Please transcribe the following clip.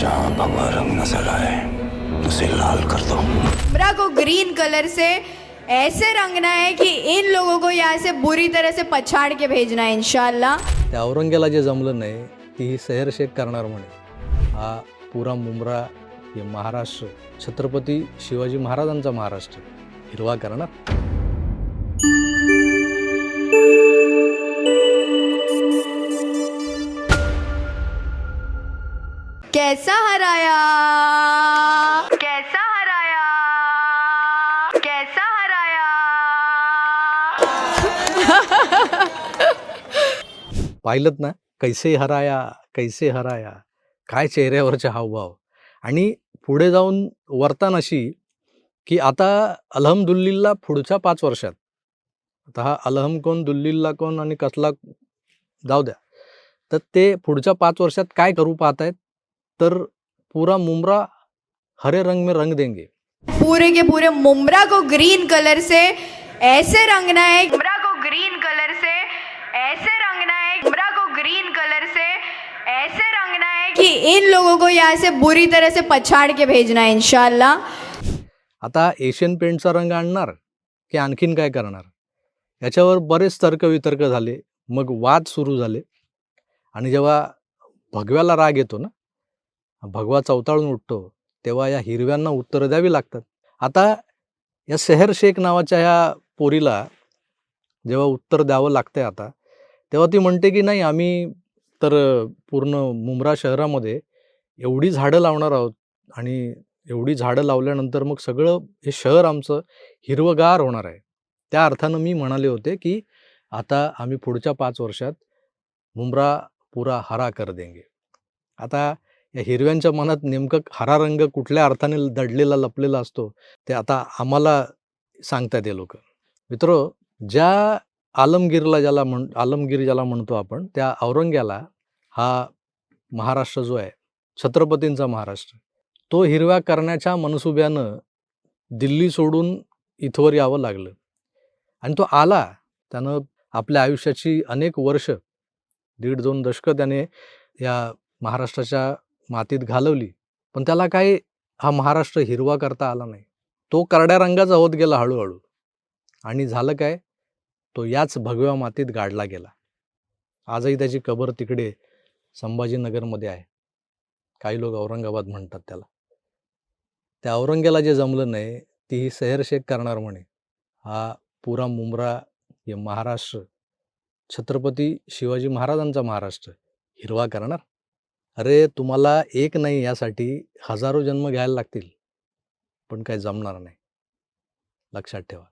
जहां भगवा रंग नजर आए उसे लाल कर दो। मुमरा को ग्रीन कलर से ऐसे रंगना है कि इन लोगों को यहाँ से बुरी तरह से पछाड़ के भेजना है इंशाल्लाह। त्या औरंग्याला जे जमलं नाही ती सैरशेख करणार म्हणे. हा पुरा मुंब्रा हे महाराष्ट्र. छत्रपती शिवाजी महाराजांचा महाराष्ट्र. हिरवा करणार. कैसा हराया? कैसा हराया? कैसा हराया? पाहिलं ना कैसे हराया कैसे हराया? काय चेहऱ्यावरचे हावभाव? आणि पुढे जाऊन वर्तन अशी की आता अलहमदुल्लीला पुढच्या पाच वर्षात. आता हा अलहम कोण दुल्लीला कोण आणि कसला जाऊ द्या. तर ते पुढच्या पाच वर्षात काय करू पाहत आहेत तर पुरा मुमरा हरे रंग में रंग देंगे। पूरे के पूरे मुमरा को ग्रीन कलर से ऐसे रंगना है। मुमरा को ग्रीन कलर से ऐसे रंगना है। मुमरा को ग्रीन कलर से ऐसे रंगना है कि इन लोगों को यहाँ से बुरी तरह से पछाड़ के भेजना है इंशाल्लाह। आता एशियन पेंटचा रंग आणणार? की आणखीन काय करणार? याच्यावर बरेच तर्कवितर्क झाले. मग वाद सुरू झाले. आणि जेव्हा भगव्याला राग येतो ना भगवा चवताळून उठतो तेव्हा या हिरव्यांना उत्तरं द्यावी लागतात. आता या सेहर शेख नावाच्या ह्या पोरीला जेव्हा उत्तर द्यावं लागतंय आता तेव्हा ती म्हणते की नाही आम्ही तर पूर्ण मुंब्रा शहरामध्ये एवढी झाडं लावणार आहोत आणि एवढी झाडं लावल्यानंतर मग सगळं हे शहर आमचं हिरवगार होणार आहे. त्या अर्थानं मी म्हणाले होते की आता आम्ही पुढच्या पाच वर्षात मुंब्रा पुरा हरा कर देंगे. आता या हिरव्यांच्या मनात नेमकं हरा रंग कुठल्या अर्थाने दडलेला लपलेला असतो ते आता आम्हाला सांगतात हे लोक. मित्र ज्या आलमगीरला ज्याला म्हण आलमगीर ज्याला म्हणतो आपण त्या औरंग्याला हा महाराष्ट्र जो आहे छत्रपतींचा महाराष्ट्र तो हिरव्या करण्याच्या मनसुब्यानं दिल्ली सोडून इथवर यावं लागलं. आणि तो आला त्यानं आपल्या आयुष्याची अनेक वर्ष दीड दोन दशकं त्याने या महाराष्ट्राच्या मातीत घालवली. पण त्याला काही हा महाराष्ट्र हिरवा करता आला नाही. तो करड्या रंगाचा होत गेला हळूहळू. आणि झालं काय? तो याच भगव्या मातीत गाडला गेला. आजही त्याची कबर तिकडे संभाजीनगरमध्ये आहे. काही लोक औरंगाबाद म्हणतात त्याला. त्या औरंगेला जे जमलं नाही ती ही सैरशेख करणार म्हणे. हा पुरा मुंब्रा हे महाराष्ट्र. छत्रपती शिवाजी महाराजांचा महाराष्ट्र. हिरवा करणार? अरे तुम्हाला एक नाही यासाठी हजारो जन्म घ्यायला लागतील. पण काय जमणार नाही. लक्षात ठेवा.